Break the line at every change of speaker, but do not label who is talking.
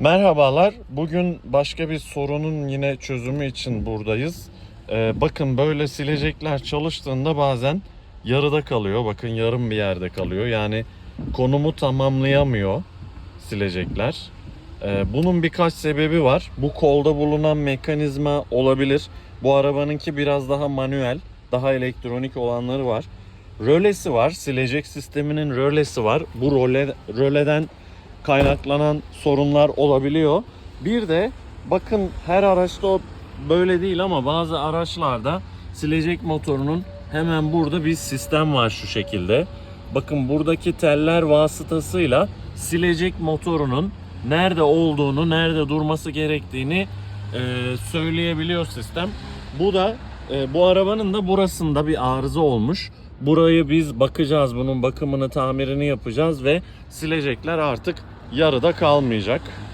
Merhabalar. Bugün başka bir sorunun yine çözümü için buradayız. Ee, bakın böyle silecekler çalıştığında bazen yarıda kalıyor. Bakın yarım bir yerde kalıyor. Yani konumu tamamlayamıyor silecekler. Ee, bunun birkaç sebebi var. Bu kolda bulunan mekanizma olabilir. Bu arabanınki biraz daha manuel, daha elektronik olanları var. Rölesi var. Silecek sisteminin rölesi var. Bu röle, röleden kaynaklanan sorunlar olabiliyor. Bir de bakın her araçta o böyle değil ama bazı araçlarda silecek motorunun hemen burada bir sistem var şu şekilde. Bakın buradaki teller vasıtasıyla silecek motorunun nerede olduğunu, nerede durması gerektiğini e, söyleyebiliyor sistem. Bu da e, bu arabanın da burasında bir arıza olmuş. Burayı biz bakacağız, bunun bakımını, tamirini yapacağız ve silecekler artık yarıda kalmayacak.